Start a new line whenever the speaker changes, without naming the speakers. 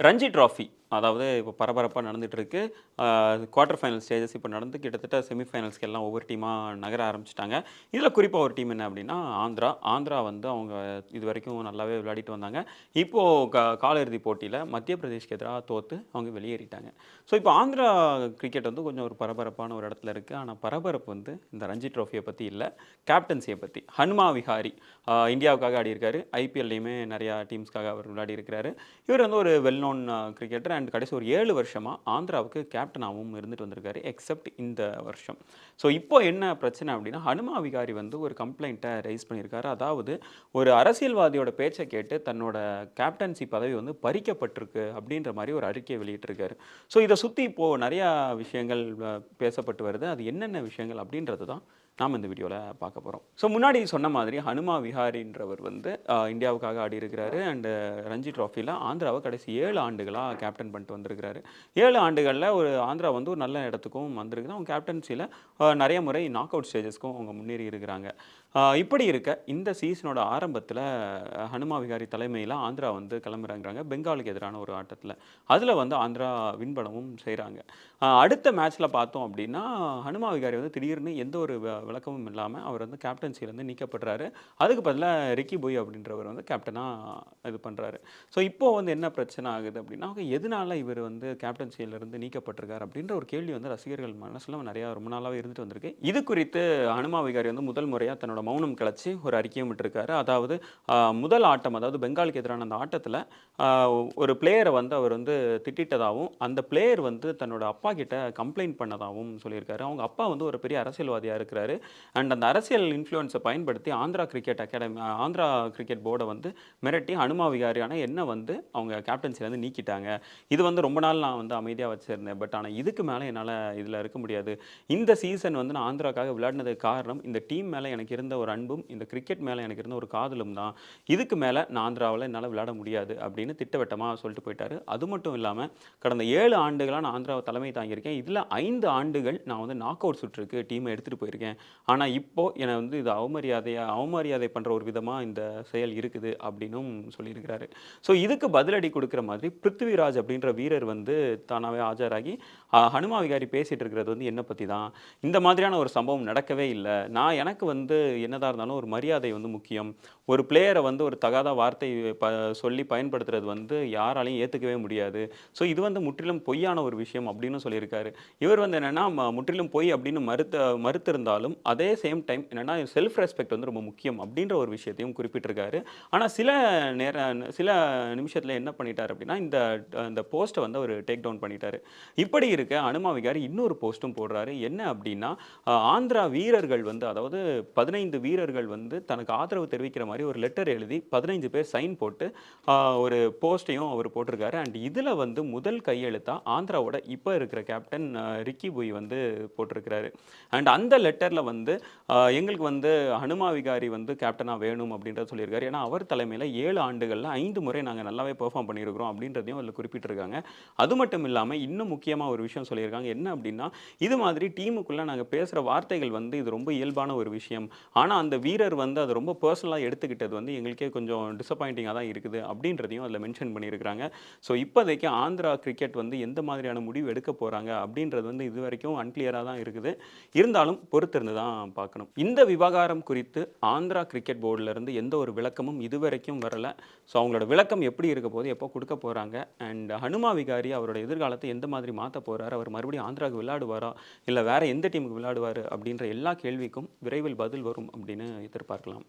Ranji trophy. அதாவது இப்போ பரபரப்பாக நடந்துகிட்ருக்கு. குவார்ட்டர் ஃபைனல் ஸ்டேஜஸ் இப்போ நடந்து கிட்டத்தட்ட செமிஃபைனல்ஸ்க்கு எல்லாம் ஒவ்வொரு டீமாக நகர ஆரம்பிச்சிட்டாங்க. இதில் குறிப்பாக ஒரு டீம் என்ன அப்படின்னா ஆந்திரா. ஆந்திரா வந்து அவங்க இது வரைக்கும் நல்லாவே விளையாடிட்டு வந்தாங்க. இப்போது க காலிறுதி போட்டியில் மத்திய பிரதேஷ்க்கு எதிராக தோற்று அவங்க வெளியேறிட்டாங்க. ஸோ இப்போ ஆந்திரா கிரிக்கெட் வந்து கொஞ்சம் ஒரு பரபரப்பான ஒரு இடத்துல இருக்குது ஆனால் பரபரப்பு வந்து இந்த ரஞ்சி ட்ரோஃபியை பற்றி இல்லை. கேப்டன்சியை பற்றி ஹனுமா விஹாரி இந்தியாவுக்காக ஆடி இருக்காரு ஐபிஎல்லையுமே நிறையா டீம்ஸ்க்காக அவர் விளையாடி இருக்கிறாரு இவர் வந்து ஒரு வெல் நோன் கிரிக்கெட்டர் அண்ட் கடைசி ஒரு ஏழு வருஷமாக ஆந்திராவுக்கு கேப்டனாகவும் இருந்துட்டு வந்திருக்காரு எக்ஸப்ட் இந்த வருஷம். ஸோ இப்போ என்ன பிரச்சனை அப்படின்னா ஹனுமா விகாரி வந்து ஒரு கம்ப்ளைண்ட்டை ரைஸ் பண்ணியிருக்காரு. அதாவது ஒரு அரசியல்வாதியோட பேச்சை கேட்டு தன்னோட கேப்டன்சி பதவி வந்து பறிக்கப்பட்டிருக்கு அப்படின்ற மாதிரி ஒரு அறிக்கையை வெளியிட்டிருக்காரு. ஸோ இதை சுற்றி இப்போது நிறையா விஷயங்கள் பேசப்பட்டு வருது. அது என்னென்ன விஷயங்கள் அப்படின்றது தான் நாம் இந்த வீடியோவில் பார்க்க போகிறோம் ஸோ முன்னாடி சொன்ன மாதிரி ஹனுமா விஹாரின்றவர் வந்து இந்தியாவுக்காக ஆடி இருக்கிறாரு. அண்டு ரஞ்சி ட்ராஃபியில் ஆந்திராவை கடைசி ஏழு ஆண்டுகளாக கேப்டன் பண்ணிட்டு வந்திருக்கிறாரு. ஏழு ஆண்டுகளில் ஒரு ஆந்திரா வந்து ஒரு நல்ல இடத்துக்கும் வந்திருக்குது. அவங்க கேப்டன்சியில் நிறைய முறை நாக் அவுட் ஸ்டேஜஸ்க்கும் அவங்க முன்னேறி இருக்கிறாங்க. இப்படி இருக்க இந்த சீசனோட ஆரம்பத்தில் ஹனுமா விகாரி தலைமையில் ஆந்திரா வந்து கிளம்புறாங்கிறாங்க. பெங்காலுக்கு எதிரான ஒரு ஆட்டத்தில். அதில் வந்து ஆந்திரா வின் பண்ணவும் செய்கிறாங்க அடுத்த மேட்ச்சில் பார்த்தோம் அப்படின்னா ஹனுமா விகாரி வந்து திடீர்னு எந்த ஒரு வ- விளக்கமும் இல்லாமல் அவர் வந்து கேப்டன்சிலேருந்து நீக்கப்படுறாரு. அதுக்கு பதிலாக ரிக்கி போய் அப்படின்றவர் வந்து கேப்டனாக இது பண்ணுறாரு ஸோ இப்போது வந்து என்ன பிரச்சனை ஆகுது அப்படின்னா எதனால இவர் வந்து கேப்டன்சியிலேருந்து நீக்கப்பட்டிருக்கார் அப்படின்ற ஒரு கேள்வி வந்து ரசிகர்கள் மனசில் நிறையா ரொம்ப நாளாகவே இருந்துட்டு வந்திருக்கு. இது குறித்து ஹனுமா விகாரி வந்து முதல் முறையாக தன்னோட மௌனம் கிளச்சி ஒரு அறிக்கையும் விட்டுருக்காரு. அதாவது முதல் ஆட்டம் அதாவது பெங்காலுக்கு எதிரான அந்த ஆட்டத்தில் ஒரு பிளேயரை வந்து அவர் வந்து திட்டிட்டதாகவும் அந்த பிளேயர் வந்து தன்னோட அப்பா கிட்ட கம்ப்ளைண்ட் பண்ணதாகவும் சொல்லியிருக்காரு. அவங்க அப்பா வந்து ஒரு பெரிய அரசியல்வாதியாக இருக்கிறாரு. அண்ட் அந்த அரசியல் இன்ஃப்ளூயன்ஸை பயன்படுத்தி Andhra cricket academy Andhra cricket போர்டை வந்து மிரட்டி அனுமா விகாரியான என்ன வந்து அவங்க கேப்டன்சிலேருந்து நீக்கிட்டாங்க. இது வந்து ரொம்ப நாள் நான் வந்து அமைதியாக வச்சுருந்தேன். பட் ஆனால் இதுக்கு மேலே என்னால் இதில் இருக்க முடியாது. இந்த சீசன் வந்து நான் ஆந்திராக்காக விளையாடினதுக்கு காரணம் இந்த டீம் மேலே எனக்கு இருந்த ஒரு அன்பும் இந்த கிரிக்கெட் மேலே எனக்கு இருந்த ஒரு காதலும் தான். இதுக்கு மேலே நான் ஆந்திராவில் என்னால் விளையாட முடியாது அப்படின்னு திட்டவட்டமாக சொல்லிட்டு போயிட்டாரு. அது மட்டும் இல்லாமல் கடந்த ஏழு ஆண்டுகளாக நான் ஆந்திராவை தலைமை தாங்கியிருக்கேன். இதில் ஐந்து ஆண்டுகள் நான் வந்து நாக் அவுட் சுற்றுக்கு டீமை எடுத்துகிட்டு போயிருக்கேன். ஆனால் இப்போது என்னை வந்து இது அவமரியாதையாக அவமரியாதை பண்ணுற ஒரு விதமாக இந்த செயல் இருக்குது அப்படின்னும் சொல்லியிருக்கிறாரு. ஸோ இதுக்கு பதிலடி கொடுக்குற மாதிரி பிருத்திவிராஜ் அப்படின்ற வீரர் வந்து தானாகவே ஆஜராகி ஹனுமா விகாரி பேசிகிட்டு இருக்கிறது வந்து என்னை பற்றி தான் இந்த மாதிரியான ஒரு சம்பவம் நடக்கவே இல்லை. நான் எனக்கு வந்து என்னதாக இருந்தாலும் ஒரு மரியாதை வந்து முக்கியம். ஒரு பிளேயரை வந்து ஒரு தகாத வார்த்தை ப சொல்லி பயன்படுத்துறது வந்து யாராலையும் ஏற்றுக்கவே முடியாது. ஸோ இது வந்து முற்றிலும் பொய்யான ஒரு விஷயம் அப்படின்னு சொல்லியிருக்காரு. இவர் வந்து என்னென்னா முற்றிலும் பொய் அப்படின்னு மறுத்த மறுத்திருந்தாலும் அதே சேம் டைம் என்னென்னா செல்ஃப் ரெஸ்பெக்ட் வந்து ரொம்ப முக்கியம் அப்படின்ற ஒரு விஷயத்தையும் குறிப்பிட்டிருக்காரு. ஆனால் சில நேர சில நிமிஷத்தில் என்ன பண்ணிட்டார் அப்படின்னா இந்த இந்த போஸ்ட்டை வந்து அவர் டேக் டவுன் பண்ணிட்டாரு. இப்படி இருக்க அனுமா விகாரி இன்னொரு போஸ்ட்டும் போடுறாரு. என்ன அப்படின்னா ஆந்திரா வீரர்கள் வந்து அதாவது பதினைந்து வீரர்கள் வந்து தனக்கு ஆதரவு தெரிவிக்கிற மாதிரி ஒரு லெட்டர் எழுதி பதினைஞ்சு பேர் சைன் போட்டு ஒரு போஸ்ட்டையும் அவர் போட்டிருக்காரு. அண்ட் இதில் வந்து முதல் கையெழுத்தா ஆந்திராவோட இப்போ இருக்கிற கேப்டன் ரிக்கி புய் வந்து போட்டிருக்கிறாரு. அண்ட் அந்த லெட்டரில் வந்து எங்களுக்கு வந்து ஹனுமா விகாரி வந்து கேப்டனாக வேணும் அப்படின்றத சொல்லியிருக்காரு. ஏன்னா அவர் தலைமையில் ஏழு ஆண்டுகளில் ஐந்து முறை நாங்கள் நல்லாவே பெர்ஃபார்ம் பண்ணியிருக்கிறோம் அப்படின்றதையும் அதில் குறிப்பிட்டிருக்காங்க. அது மட்டும் இல்லாமல் இன்னும் முக்கியமாக ஒரு விஷயம் சொல்லியிருக்காங்க. என்ன அப்படின்னா இது மாதிரி டீமுக்குள்ளே நாங்கள் பேசுகிற வார்த்தைகள் வந்து இது ரொம்ப இயல்பான ஒரு விஷயம். ஆனால் அந்த வீரர் வந்து அதை ரொம்ப பர்சனலாக எடுத்துக்கிட்டது வந்து எங்களுக்கே கொஞ்சம் டிசப்பாயிண்டிங்காக தான் இருக்குது அப்படின்றதையும் அதில் மென்ஷன் பண்ணியிருக்கிறாங்க. ஸோ இப்போதைக்கு ஆந்திரா கிரிக்கெட் வந்து எந்த மாதிரியான முடிவு எடுக்க போகிறாங்க அப்படின்றது வந்து இது வரைக்கும் அன்கிளியராக தான் இருக்குது. இருந்தாலும் பொறுத்திருந்து தான் பார்க்கணும். இந்த விவகாரம் குறித்து ஆந்திரா கிரிக்கெட் போர்டிலேருந்து எந்த ஒரு விளக்கமும் இதுவரைக்கும் வரலை. ஸோ அவங்களோட விளக்கம் எப்படி இருக்க போது எப்போ கொடுக்க போகிறாங்க அண்ட் ஹனுமா விகாரி அவரோட எதிர்காலத்தை எந்த மாதிரி மாற்ற போகிறார் அவர் மறுபடியும் ஆந்திராவுக்கு விளையாடுவாரா? இல்லை வேறு எந்த டீமுக்கு விளையாடுவார்? அப்படின்ற எல்லா கேள்விக்கும் விரைவில் பதில் வரும். அப்படின்னு எதிர்பார்க்கலாம்.